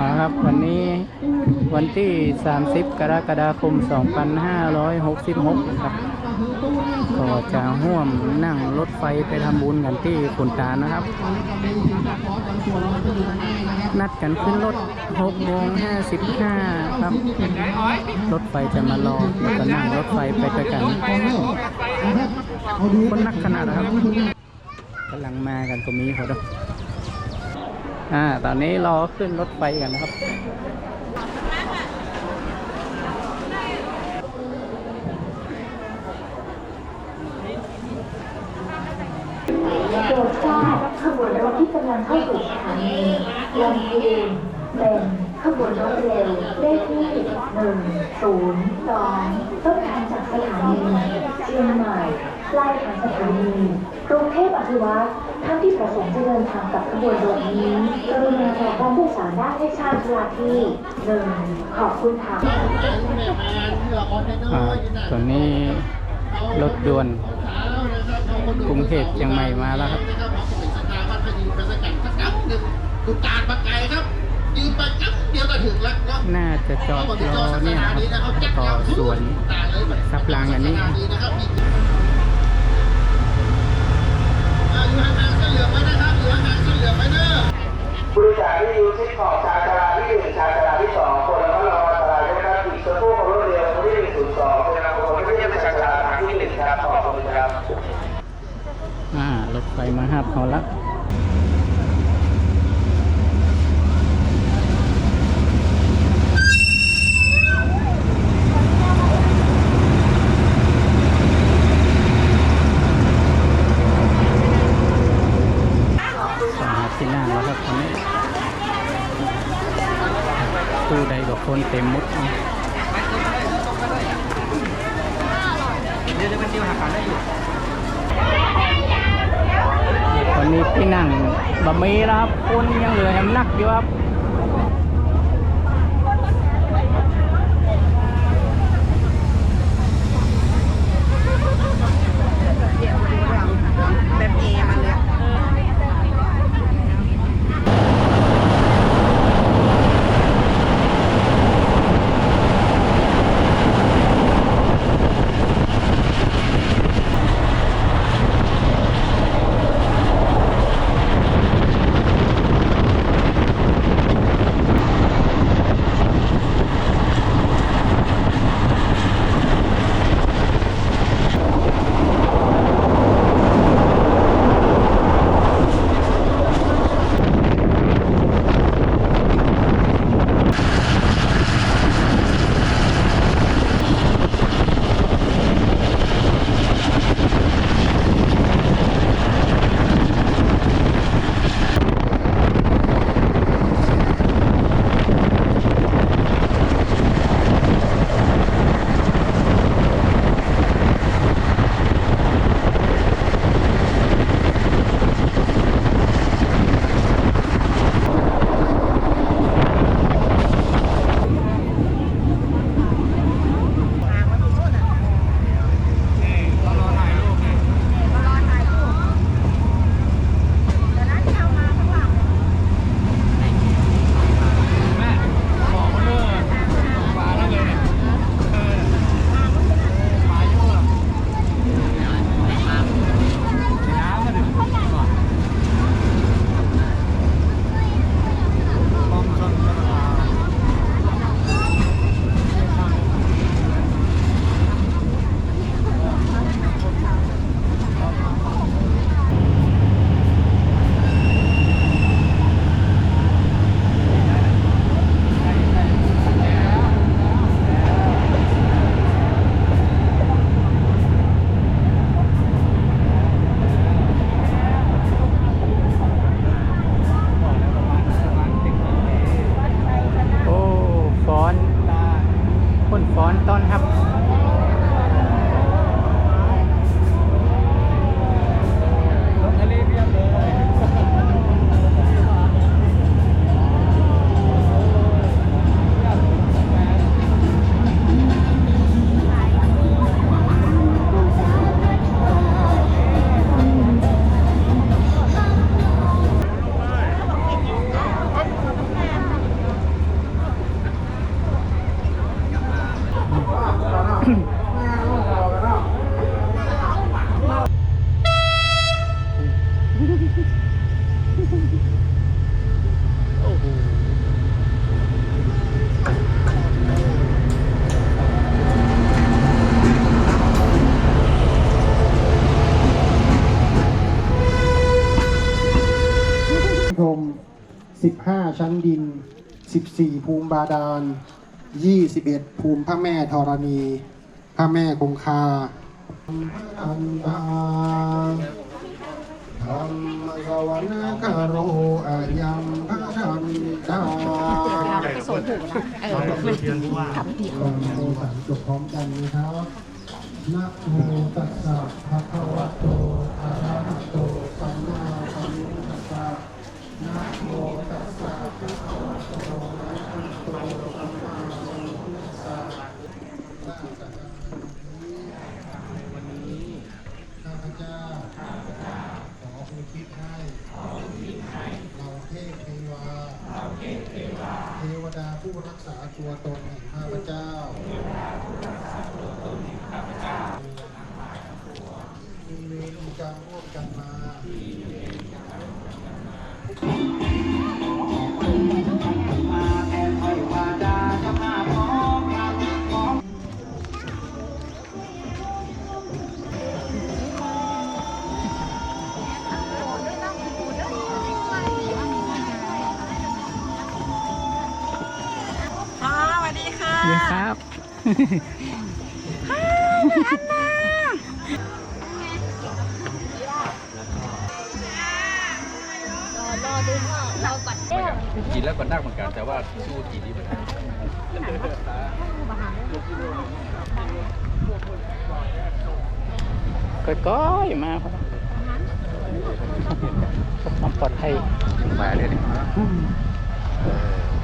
นะครับวันนี้วันที่ 30 กรกฎาคม 2566ครับก็จะห่วมนั่งรถไฟไปทำบุญกันที่ขุนตานะครับ นัดกันขึ้นรถ6โมง55 ครับ รถไฟจะมารอแล้วก็นั่งรถไฟไปด้วยกันคนนักขนาดนะครับกำลังมากันก็มีเขาด้วย อ่า ตอนนี้เรอขึ้นรถไฟกันนะครับ โปรดทราบขบวนรถที่กำลังเข้าสู่สถานีลำพูนเป็นขบวนรถเร็วเลขที่1 0 2ต้นทางจากสถานีเชียงใหม่ปลายทางสถานี กรุงเทพอภิวัตท่านที่ประสงค์จะเดินทางกับขบวนรถนี้กรุณาบอกผู้โดยสารได้ให้ทราบเวลาที่1ขอบคุณค่ะอ่าตอนนี้รถด่วนกรุงเทพเชียงใหม่มาแล้วครับคุณตาลมาไกลครับยืนไปจับเดียวก็ถึงแล้วเนาะน่าจะจอดรอเนี่ยครับต่อสวนซับรางอันนี้ ไฟมาหับเขาละสาหัสที่นั่งแล้วครับตอนนี้ตู้ใดกับคนเต็มหมดเอา วันนี้ที่นั่งบะหมี่นะครับคนยังเหลือแฮมนักอยู่ครับ 15 ชั้นดิน 14 ภูมิบาดาล 21 ภูมิพระแม่ธรณี พระแม่คงคาอันตาธรรมสวรรคโรอายัมพระชันตาไปส่งถูกนะเออขับผิดลองโมสามจบพร้อมกันนะครับนะโมตัสสะภะคะวะโตอะระหะโตสัมมาสัมพุทธัสสะนะโมตัสสะภะคะวะโตอะระหะโตสัมมาสัมพุทธัสสะนะสัจวันนี้ข้าพเจ้าขออุทิศให้เราเทพเทวา เทวดาผู้รักษา ตัวตนแห่งข้าพเจ้ามีเวรกรรมร่วมกันมา ดีค่ะดีครับกินแล้วก็นั่งเหมือนกันแต่ว่าสู้กินนี่มันก้อยๆมาครับความปลอดภัยมาเลยอืมเออ